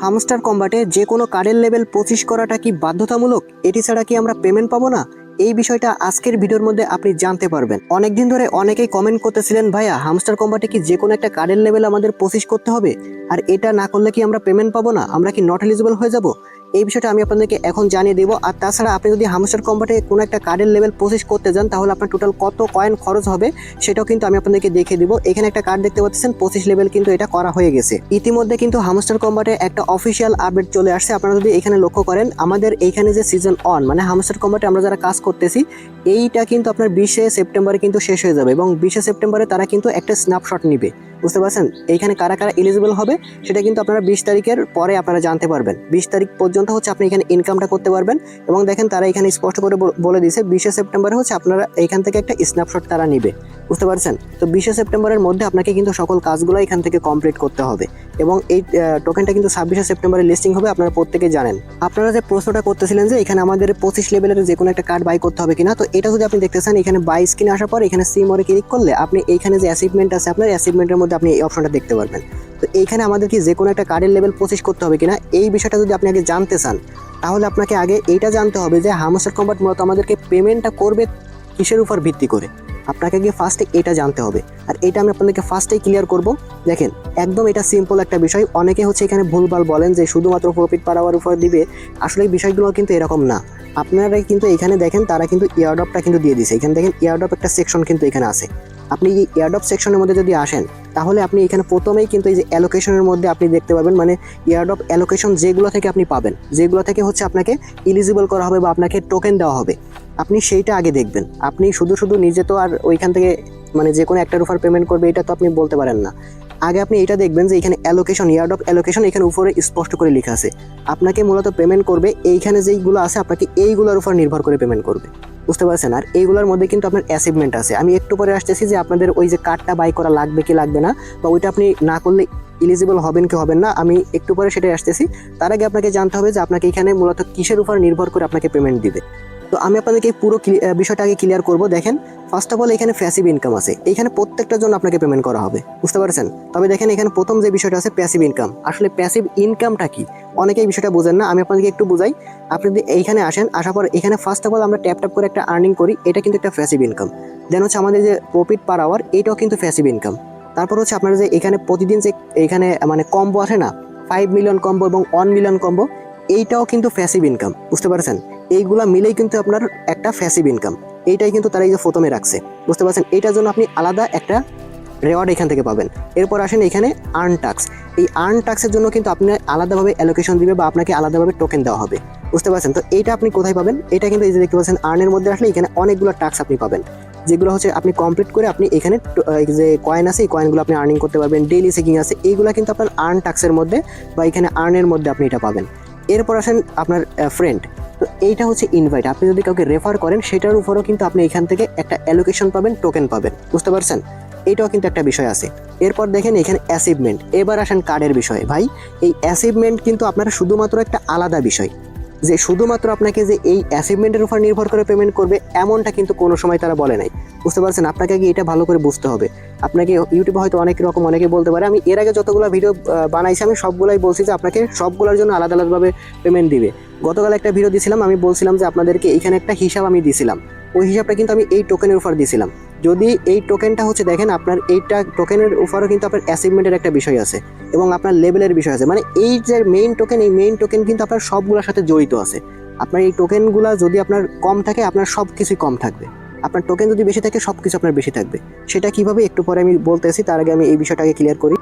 Hamster কম্বাটে যে কোনো কার্ডের লেভেল পঁচিশ করাটা কি বাধ্যতামূলক? এটি ছাড়া কি আমরা পেমেন্ট পাবো না? এই বিষয়টা আজকের ভিডিওর মধ্যে আপনি জানতে পারবেন। অনেকদিন ধরে অনেকেই কমেন্ট করতেছিলেন, ভাইয়া, হামস্টার কম্বাটে কি যে কোনো একটা কার্ডের লেভেল আমাদের পঁচিশ করতে হবে? আর এটা না করলে কি আমরা পেমেন্ট পাবো না? আমরা কি নট এলিজিবল হয়ে যাব? এই বিষয়টা আমি আপনাদেরকে এখন জানিয়ে দেবো। আর তাছাড়া আপনি যদি হামস্টার কম্বাটে কোনো একটা কার্ডের লেভেল প্রসেস করতে যান, তাহলে আপনার টোটাল কত কয়েন খরচ হবে, সেটাও কিন্তু আমি আপনাদেরকে দেখিয়ে দিব। এখানে একটা কার্ড দেখতে পাচ্ছেন পঁচিশ লেভেল কিন্তু এটা করা হয়ে গেছে। ইতিমধ্যে কিন্তু হামস্টার কম্বাটে একটা অফিসিয়াল আপডেট চলে আসছে। আপনারা যদি এখানে লক্ষ্য করেন, আমাদের এইখানে যে সিজন অন মানে হামস্টার কম্বাটে আমরা যারা কাজ করতেছি, এইটা কিন্তু আপনার বিশে সেপ্টেম্বরে কিন্তু শেষ হয়ে যাবে এবং বিশে সেপ্টেম্বরে তারা কিন্তু একটা স্ন্যাপশট নিবে। বুঝতে পারছেন? এইখানে কারা কারা এলিজিবল হবে, সেটা কিন্তু আপনারা বিশ তারিখের পরে আপনারা জানতে পারবেন। বিশ তারিখ পর্যন্ত হচ্ছে আপনি এখানে ইনকামটা করতে পারবেন এবং দেখেন তারা এখানে স্পষ্ট করে বলে দিয়েছে, বিশে সেপ্টেম্বরে হচ্ছে আপনারা এখান থেকে একটা স্ন্যাপশট তারা নিবে। বুঝতে পারছেন? তো বিশে সেপ্টেম্বরের মধ্যে আপনাকে কিন্তু সকল কাজগুলো এখান থেকে কমপ্লিট করতে হবে এবং এই টোকেনটা কিন্তু ছাব্বিশে সেপ্টেম্বরে লিস্টিং হবে, আপনারা প্রত্যেকে জানেন। আপনারা যে প্রশ্নটা করতেছিলেন যে এখানে আমাদের পঁচিশ লেভেলের যে কোনো একটা কার্ড বাই করতে হবে কিনা, তো এটা যদি আপনি দেখতে চান, এখানে বাই স্ক্রিনে আসার পর এখানে সি মরে ক্লিক করলে আপনি এইখানে যে অ্যাচিভমেন্ট আছে, আপনার অ্যাচিভমেন্টের মধ্যে আপনি এই অপশনটা দেখতে পারবেন। তো এইখানে আমাদের কি যে কোনো একটা কার্ডের লেভেল পঁচিশ করতে হবে কিনা, এই বিষয়টা যদি আপনি আগে জানতে চান, তাহলে আপনাকে আগে এইটা জানতে হবে যে হামসার কম্বাট মূলত আমাদেরকে পেমেন্টটা করবে কিসের উপর ভিত্তি করে। আপনাকে গিয়ে ফার্স্টে এটা জানতে হবে। আর এটা আমি আপনাদেরকে ফার্স্টেই ক্লিয়ার করব। দেখেন, একদম এটা সিম্পল একটা বিষয়। অনেকে হচ্ছে এখানে ভুলভাল বলেন যে শুধুমাত্র প্রফিট পাওয়ার উপর দিবে। আসলে এই বিষয়গুলো কিন্তু এরকম না। আপনারা কিন্তু এখানে দেখেন, তারা কিন্তু ইয়ারডপটা কিন্তু দিয়ে দিছে এখানে দেখেন ইয়ারডপ একটা সেকশন কিন্তু এখানে আছে। আপনি এই ইয়ারডপ সেকশনের মধ্যে যদি আসেন তাহলে আপনি এখানে প্রথমেই কিন্তু এই যে অ্যালোকেশনের মধ্যে আপনি দেখতে পাবেন মানে ইয়ারডপ অ্যালোকেশন যেগুলো থেকে আপনি পাবেন। যেগুলো থেকে হচ্ছে আপনাকে ইলিজিবল করা হবে বা আপনাকে টোকেন দেওয়া হবে। আপনি সেইটা আগে দেখবেন। আপনি শুধু শুধু নিজে তো আর ওইখান থেকে মানে যে কোনো একটা উপর পেমেন্ট করবে, এটা তো আপনি বলতে পারেন না। আগে আপনি এটা দেখবেন যে এখানে অ্যালোকেশন ইয়ার্ড অফ অ্যালোকেশন এখানে উপরে স্পষ্ট করে লেখা আছে। আপনাকে মূলত পেমেন্ট করবে, এইখানে যেইগুলো আছে, আপনাকে এইগুলোর উপর নির্ভর করে পেমেন্ট করবে। বুঝতে পারছেন? আর এইগুলোর মধ্যে কিন্তু আপনার অ্যাচিভমেন্ট আছে। আমি একটু পরে আসতেছি যে আপনাদের ওই যে কার্ডটা বাই করা লাগবে কি লাগবে না, বা ওইটা আপনি না করলে ইলিজিবল হবেন কি হবেন না, আমি একটু পরে সেটাই আসতেছি। তার আগে আপনাকে জানতে হবে যে আপনাকে এখানে মূলত কিসের উপর নির্ভর করে আপনাকে পেমেন্ট দিবে। তো আমি আপনাদেরকে পুরো cli- আহ, বিষয়টা আগে ক্লিয়ার করব। দেখেন ফার্স্ট অফ অল এখানে প্যাসিভ ইনকাম আছে। এখানে প্রত্যেকটার জন্য আপনাকে পেমেন্ট করা হবে। বুঝতে পারছেন? তবে দেখেন এখানে প্রথম যে বিষয়টা আছে প্যাসিভ ইনকাম আসলে প্যাসিভ ইনকামটা কি? অনেকেই এই বিষয়টা বোঝেন না আমি আপনাদেরকে একটু বোঝাই। আপনি যদি এইখানে আসেন আসার পর এখানে ফার্স্ট অফ অল আমরা ট্যাপ ট্যাপ করে একটা আর্নিং করি এটা কিন্তু একটা প্যাসিভ ইনকাম দেন হচ্ছে আমাদের যে প্রফিট পার আওয়ার এটাও কিন্তু প্যাসিভ ইনকাম তারপর হচ্ছে আপনার যে এখানে প্রতিদিন যে এখানে মানে কম্বো আসে না ফাইভ মিলিয়ন কম্বো এবং ওয়ান মিলিয়ন কম্বো এইটাও কিন্তু প্যাসিভ ইনকাম বুঝতে পারছেন? এইগুলা মিলেই কিন্তু আপনার একটা ফ্যাসিভ ইনকাম এইটাই কিন্তু তারা এই যে প্রথমে রাখছে। বুঝতে পারছেন? এইটার জন্য আপনি আলাদা একটা রেওয়ার্ড এখান থেকে পাবেন। এরপর আসেন এখানে আর্ন টাক্স এই আর্ন টাক্সের জন্য কিন্তু আপনি আলাদাভাবে অ্যালোকেশন দিবে বা আপনাকে আলাদাভাবে টোকেন দেওয়া হবে। বুঝতে পারছেন? তো এইটা আপনি কোথায় পাবেন? এটা কিন্তু এই যে দেখতে পাচ্ছেন আর্নের মধ্যে আসলে এখানে অনেকগুলো টাক্স আপনি পাবেন। যেগুলো হচ্ছে আপনি কমপ্লিট করে আপনি এখানে যে কয়েন আছে, এই কয়েনগুলো আপনি আর্নিং করতে পারবেন। ডেইলি সেকিং আছে, এইগুলো কিন্তু আপনার আর্ন টাক্সের মধ্যে বা এখানে আর্নের মধ্যে আপনি এটা পাবেন। এরপর আসেন আপনার ফ্রেন্ড তো এইটা হচ্ছে ইনভাইট আপনি যদি কাউকে রেফার করেন, সেটার উপরও কিন্তু আপনি এখান থেকে একটা অ্যালোকেশন পাবেন টোকেন পাবেন। বুঝতে পারছেন? এটাও কিন্তু একটা বিষয় আছে। এরপর দেখেন এখানে অ্যাসিভমেন্ট এবার আসেন কার্ডের বিষয়ে। ভাই, এই অ্যাসিভমেন্ট কিন্তু আপনার শুধুমাত্র একটা আলাদা বিষয়। যে শুধুমাত্র আপনাকে যে এই অ্যাসিভমেন্টের উপর নির্ভর করে পেমেন্ট করবে, এমনটা কিন্তু কোনো সময় তারা বলে নাই। বুঝতে পারছেন? আপনাকে আগে এটা ভালো করে বুঝতে হবে। আপনাকে ইউটিউবে হয়তো অনেক রকম অনেকে বলতে পারে। আমি এর আগে যতগুলো ভিডিও বানাইছি, আমি সবগুলাই বলছি যে আপনাকে সবগুলোর জন্য আলাদা আলাদাভাবে পেমেন্ট দিবে। গতকাল একটা ভিডিও দিয়েছিলাম আমি বলছিলাম যে আপনাদেরকে এখানে একটা হিসাব আমি দিয়েছিলাম ওই হিসাবটা কিন্তু আমি এই টোকেনের উপর দিয়েছিলাম যদি এই টোকেনটা হচ্ছে, দেখেন আপনার এইটা টোকেনের উপরও কিন্তু আপনার অ্যাচিভমেন্টের একটা বিষয় আছে এবং আপনার লেভেলের বিষয় আছে। মানে এই যে মেইন টোকেন এই মেইন টোকেন কিন্তু আপনার সবগুলোর সাথে জড়িত আছে। আপনার এই টোকেনগুলো যদি আপনার কম থাকে, আপনার সব কিছুই কম থাকবে। আপনার টোকেন যদি বেশি থাকে সব কিছু আপনার বেশি থাকবে। সেটা কীভাবে? একটু পরে আমি বলতেছি, তার আগে আমি এই বিষয়টাকে ক্লিয়ার করি।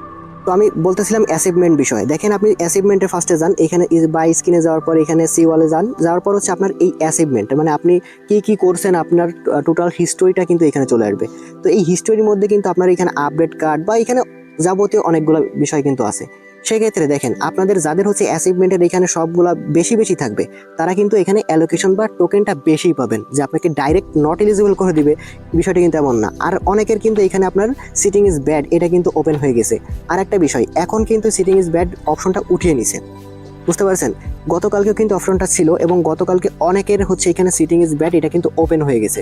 তো আমি বলতেছিলাম অ্যাচিভমেন্ট বিষয়ে। দেখেন আপনি অ্যাচিভমেন্টের ফার্স্টে যান, এখানে বাই স্ক্রিনে যাওয়ার পর এখানে সি ওয়ালে যান, যাওয়ার পর হচ্ছে আপনার এই অ্যাচিভমেন্ট মানে আপনি কি কি করছেন, আপনার টোটাল হিস্টোরিটা কিন্তু এখানে চলে আসবে। তো এই হিস্টোরির মধ্যে কিন্তু আপনার এখানে আপডেট কার্ড বা এখানে যাবতীয় অনেকগুলো বিষয় কিন্তু আছে। সেক্ষেত্রে দেখেন, আপনাদের যাদের হচ্ছে অ্যাচিভমেন্টের এখানে সবগুলা বেশি বেশি থাকবে, তারা কিন্তু এখানে অ্যালোকেশন বা টোকেনটা বেশি পাবেন, যে আপনাকে ডাইরেক্ট নট এলিজিবল করে দিবে। বিষয়টা কিন্তু এমন না। আর অনেকের কিন্তু এখানে আপনার সিটিং ইজ ব্যাড এটা কিন্তু ওপেন হয়ে গেছে। আর একটা বিষয়, এখন কিন্তু সিটিং ইজ ব্যাড অপশনটা উঠিয়ে নিছে। বুঝতে পারছেন? গতকালকেও কিন্তু অপশনটা ছিল এবং গতকালকে অনেকের হচ্ছে এখানে সিটিং ইজ ব্যাড এটা কিন্তু ওপেন হয়ে গেছে।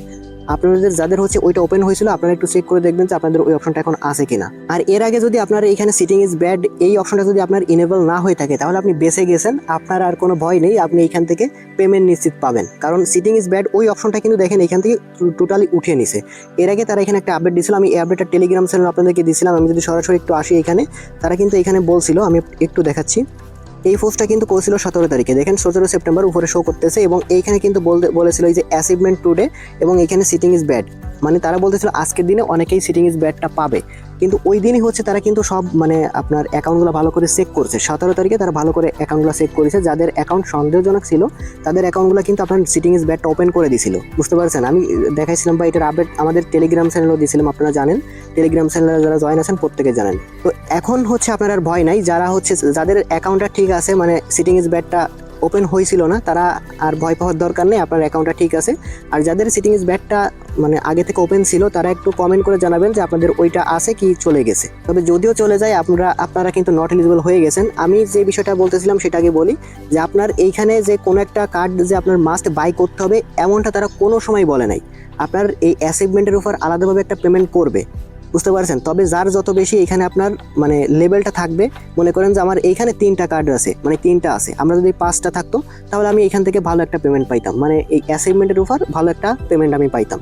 আপনাদের যাদের হচ্ছে ওইটা ওপেন হয়েছিল, আপনারা একটু চেক করে দেখবেন যে আপনাদের ওই অপশনটা এখন আছে কিনা। আর এর আগে যদি আপনার এখানে সিটিং ইজ ব্যাড এই অপশনটা যদি আপনার ইনেবল না হয়ে থাকে, তাহলে আপনি বেঁচে গেছেন, আপনার আর কোনো ভয় নেই, আপনি এখান থেকে পেমেন্ট নিশ্চিত পাবেন। কারণ সিটিং ইজ ব্যাড ওই অপশনটা কিন্তু দেখেন, এখান থেকে টোটালি উঠিয়ে নিছে। এর আগে তারা এখানে একটা আপডেট দিয়েছিল আমি এই আপডেটটা টেলিগ্রাম চ্যানেল আপনাদেরকে দিয়েছিলাম আমি যদি সরাসরি একটু আসি এখানে, তারা কিন্তু এখানে বলছিল, আমি একটু দেখাচ্ছি। এই পোস্টটা কিন্তু করেছিল সতেরো তারিখে। দেখেন, সতেরো সেপ্টেম্বর উপরে শো করতেছে এবং এইখানে কিন্তু বলতে বলেছিল যে অ্যাচিভমেন্ট টুডে এবং এখানে সিটিং ইজ ব্যাড মানে তারা বলতেছিল আজকের দিনে অনেকেই সিটিং ইজ ব্যাডটা পাবে। কিন্তু ওই দিনই হচ্ছে তারা কিন্তু সব মানে আপনার অ্যাকাউন্টগুলো ভালো করে চেক করছে। সতেরো তারিখে তারা ভালো করে অ্যাকাউন্টগুলো চেক করেছে। যাদের অ্যাকাউন্ট সন্দেহজনক ছিল, তাদের অ্যাকাউন্টগুলো কিন্তু আপনার সিটিং ইজ ব্যাডটা ওপেন করে দিছিল বুঝতে পারছেন? আমি দেখাইছিলাম বা এটার আপডেট আমাদের টেলিগ্রাম চ্যানেলও দিয়েছিলাম, আপনারা জানেন। টেলিগ্রাম চ্যানেলে যারা জয়েন আছেন, প্রত্যেকে জানেন। তো এখন হচ্ছে আপনার আর ভয় নাই। যারা হচ্ছে, যাদের অ্যাকাউন্টটা ঠিক আছে মানে সিটিং ইজ ব্যাডটা ওপেন হয়েছিল না, তারা আর ভয় পাওয়ার দরকার নেই, আপনার অ্যাকাউন্টটা ঠিক আছে। আর যাদের সিটিং ইজ ব্যাডটা মানে আগে থেকে ওপেন ছিল, তারা একটু কমেন্ট করে জানাবেন যে আপনাদের ওইটা আছে কি চলে গেছে। তবে যদিও চলে যায়, আপনারা আপনারা কিন্তু নট এলিজিবল হয়ে গেছেন। আমি যে বিষয়টা বলতেছিলাম, সেটা আগে বলি যে আপনার এইখানে যে কোনো একটা কার্ড যে আপনার মাস্ট বাই করতে হবে, এমনটা তারা কোনো সময় বলে নাই। আপনার এই অ্যাসিভমেন্টের উপর আলাদাভাবে একটা পেমেন্ট করবে। বুঝতে পারছেন? তবে যার যত বেশি এখানে আপনার মানে লেভেলটা থাকবে, মনে করেন যে আমার এইখানে তিনটা কার্ড আছে মানে তিনটা আছে, আমরা যদি পাঁচটা থাকতো, তাহলে আমি এখান থেকে ভালো একটা পেমেন্ট পাইতাম। মানে এই অ্যাসাইনমেন্টের উপর ভালো একটা পেমেন্ট আমি পাইতাম।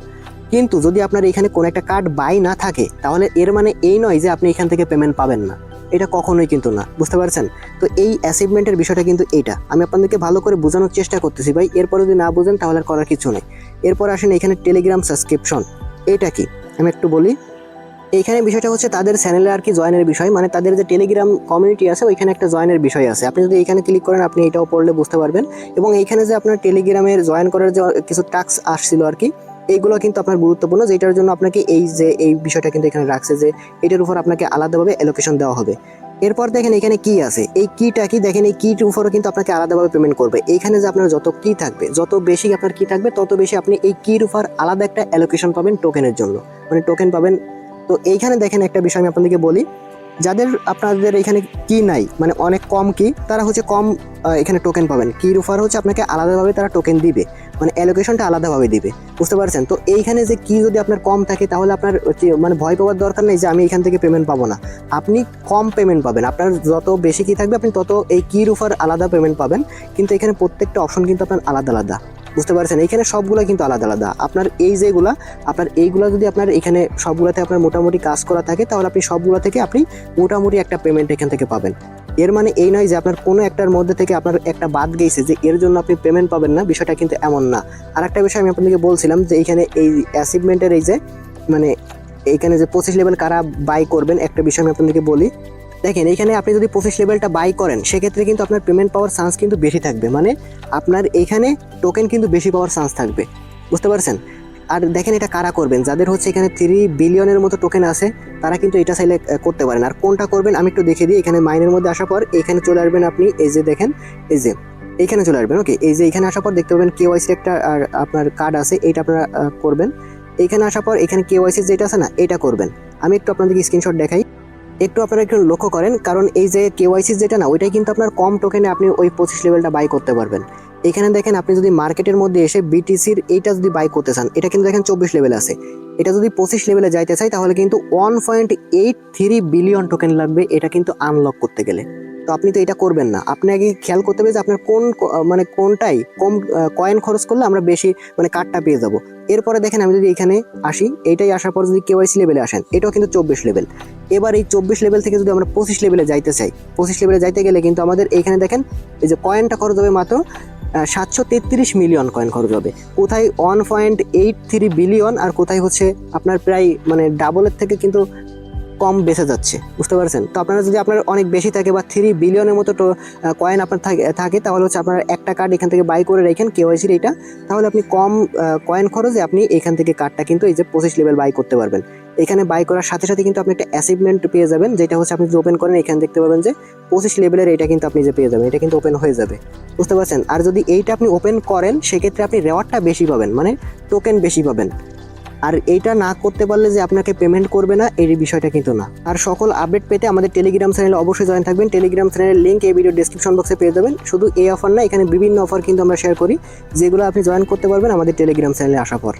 কিন্তু যদি আপনার এখানে কোনো একটা কার্ড বাই না থাকে, তাহলে এর মানে এই নয় যে আপনি এখান থেকে পেমেন্ট পাবেন না। এটা কখনোই কিন্তু না, বুঝতে পারছেন? তো এই অ্যাচিভমেন্টের বিষয়টা কিন্তু এইটা। আমি আপনাদেরকে ভালো করে বোঝানোর চেষ্টা করতেছি ভাই, এরপরে যদি না বুঝেন, তাহলে আর করার কিছু নেই। এরপর আসেন এখানে টেলিগ্রাম সাবস্ক্রিপশন এটা কি? আমি একটু বলি এইখানে বিষয়টা হচ্ছে তাদের চ্যানেলে আর কি জয়েনের বিষয় মানে তাদের যে টেলিগ্রাম কমিউনিটি আছে, ওইখানে একটা জয়েনের বিষয় আছে। আপনি যদি এখানে ক্লিক করেন, আপনি এটাও পড়লে বুঝতে পারবেন। এবং এইখানে যে আপনার টেলিগ্রামের জয়েন করার যে কিছু টাস্ক আসছিল আর কি, এইগুলো কিন্তু আপনার গুরুত্বপূর্ণ যেটার জন্য আপনাকে এই যে, এই বিষয়টা কিন্তু এখানে রাখছে যে, এটার উপর আপনাকে আলাদাভাবে অ্যালোকেশন দেওয়া হবে। এরপর দেখেন এখানে কি আছে? এই কিটা কি? দেখেন এই কির উপরও কিন্তু আপনাকে আলাদাভাবে পেমেন্ট করবে। এইখানে যে আপনার যত কি থাকবে, যত বেশি আপনার কি থাকবে, তত বেশি আপনি এই কির উপর আলাদা একটা অ্যালোকেশন পাবেন টোকেনের জন্য। মানে টোকেন পাবেন তো এইখানে দেখেন একটা বিষয় আমি আপনাদেরকে বলি। যাদের আপনাদের এখানে কি নাই মানে অনেক কম কি, তারা হচ্ছে কম এখানে টোকেন পাবেন। কি রুফার হচ্ছে আপনাকে আলাদাভাবে তারা টোকেন দিবে। মানে অ্যালোকেশনটা আলাদাভাবে দিবে। বুঝতে পারছেন? তো এইখানে যে কি যদি আপনার কম থাকে, তাহলে আপনার মানে ভয় পাওয়ার দরকার নেই যে আমি এখান থেকে পেমেন্ট পাবো না। আপনি কম পেমেন্ট পাবেন। আপনার যত বেশি কি থাকবে, আপনি তত এই কির রুফার আলাদা পেমেন্ট পাবেন। কিন্তু এখানে প্রত্যেকটা অপশন কিন্তু আপনার আলাদা আলাদা। বুঝতে পারছেন? এখানে সবগুলো কিন্তু আলাদা আলাদা। আপনার এই যেগুলা, আপনার এইগুলো যদি আপনার এখানে সবগুলোতে আপনার মোটামুটি কাজ করা থাকে, তাহলে আপনি সবগুলো থেকে আপনি মোটামুটি একটা পেমেন্ট এখান থেকে পাবেন। এর মানে এই নয় যে আপনার কোনো একটার মধ্যে থেকে আপনার একটা বাদ গেছে যে এর জন্য আপনি পেমেন্ট পাবেন না, বিষয়টা কিন্তু এমন না। আর একটা বিষয় আমি আপনাদেরকে বলছিলাম যে এইখানে এই অ্যাচিভমেন্টের এই যে মানে এইখানে যে পঁচিশ লেভেল কারা বাই করবেন, একটা বিষয় আমি আপনাদেরকে বলি। দেখেন এইখানে আপনি যদি পঁচিশ লেভেলটা বাই করেন, সেক্ষেত্রে কিন্তু আপনার পেমেন্ট পাওয়ার চান্স কিন্তু বেশি থাকবে। মানে আপনার এইখানে টোকেন কিন্তু বেশি পাওয়ার চান্স থাকবে। বুঝতে পারছেন? আর দেখেন এটা কারা করবেন? যাদের হচ্ছে এখানে থ্রি বিলিয়নের মতো টোকেন আছে, তারা কিন্তু এটা চাইলে করতে পারেন। আর কোনটা করবেন, আমি একটু দেখে দিই। এখানে মাইনের মধ্যে আসার পর, এখানে চলে আসবেন আপনি, এই যে দেখেন, এই যে এইখানে চলে আসবেন ওকে এই যে এখানে আসার পর দেখতে পাবেন কেওয়াইসি একটা, আর আপনার কার্ড আছে এইটা আপনারা করবেন। এইখানে আসার পর, এখানে কেওয়াইসি যেটা আছে না, এটা করবেন। আমি একটু আপনাদেরকে স্ক্রিনশট দেখাই। একটু আপনারা একটু লক্ষ্য করেন, কারণ এই যে কেওয়াইসি যেটা না, ওইটাই কিন্তু আপনার কম টোকেনে আপনি ওই পঁচিশ লেভেলটা বাই করতে পারবেন। এখানে দেখেন আপনি যদি মার্কেটের মধ্যে এসে বিটিসির এইটা যদি বাই করতে চান, এটা কিন্তু দেখেন চব্বিশ লেভেল আছে। এটা যদি পঁচিশ লেভেলে যাইতে চাই, তাহলে কিন্তু one point eight three billion token লাগবে, এটা কিন্তু আনলক করতে গেলে। তো আপনি তো এটা করবেন না। আপনি আগে খেয়াল করতে হবে যে আপনার কোন মানে কোনটাই কম কয়েন খরচ করলে আমরা বেশি মানে কার্ডটা পেয়ে যাব। এরপরে দেখেন আমি যদি এখানে আসি, এইটাই আসার পর যদি কেওয়াইসি লেভেলে আসেন, এটাও কিন্তু চব্বিশ লেভেল এবার এই চব্বিশ লেভেল থেকে যদি আমরা পঁচিশ লেভেলে যাইতে চাই, পঁচিশ লেভেলে যাইতে গেলে কিন্তু আমাদের এখানে দেখেন, এই যে কয়েনটা খরচ হবে মাত্র সাতশো তেত্রিশ মিলিয়ন কয়েন খরচ হবে। কোথায় one point eight three billion আর কোথায় হচ্ছে আপনার প্রায় মানে ডাবলের থেকে কিন্তু কম বেঁচে যাচ্ছে, বুঝতে পারছেন? তো আপনারা যদি আপনার অনেক বেশি থাকে বা থ্রি বিলিয়নের মতো কয়েন আপনার থাকে তাহলে হচ্ছে আপনার একটা কার্ড এখান থেকে বাই করে রেখেন কেওয়াইসির এটা তাহলে আপনি কম কয়েন খরচে আপনি এখান থেকে কার্ডটা কিন্তু এই যে পঁচিশ লেভেল বাই করতে পারবেন। এখানে বাই করার সাথে সাথে কিন্তু আপনি একটা অ্যাচিভমেন্ট পেয়ে যাবেন, যেটা হচ্ছে আপনি যদি ওপেন করেন, এখানে দেখতে পাবেন যে পঁচিশ লেভেলের এটা কিন্তু আপনি যে পেয়ে যাবেন, এটা কিন্তু ওপেন হয়ে যাবে, বুঝতে পারছেন? আর যদি এইটা আপনি ওপেন করেন, সেক্ষেত্রে আপনি রেওয়ার্ডটা বেশি পাবেন মানে টোকেন বেশি পাবেন। আর এটা না করতে পারলে যে আপনাকে পেমেন্ট করবে না এই বিষয়টা কিন্তু না। আর সকল আপডেট পেতে আমাদের টেলিগ্রাম চ্যানেলে অবশ্যই জয়েন থাকবেন। টেলিগ্রাম চ্যানেলের লিঙ্ক এই ভিডিও ডিসক্রিপশন বক্সে পেয়ে যাবেন। শুধু এই অফার না, এখানে বিভিন্ন অফার কিন্তু আমরা শেয়ার করি, যেগুলো আপনি জয়েন করতে পারবেন আমাদের টেলিগ্রাম চ্যানেলে আসার পর।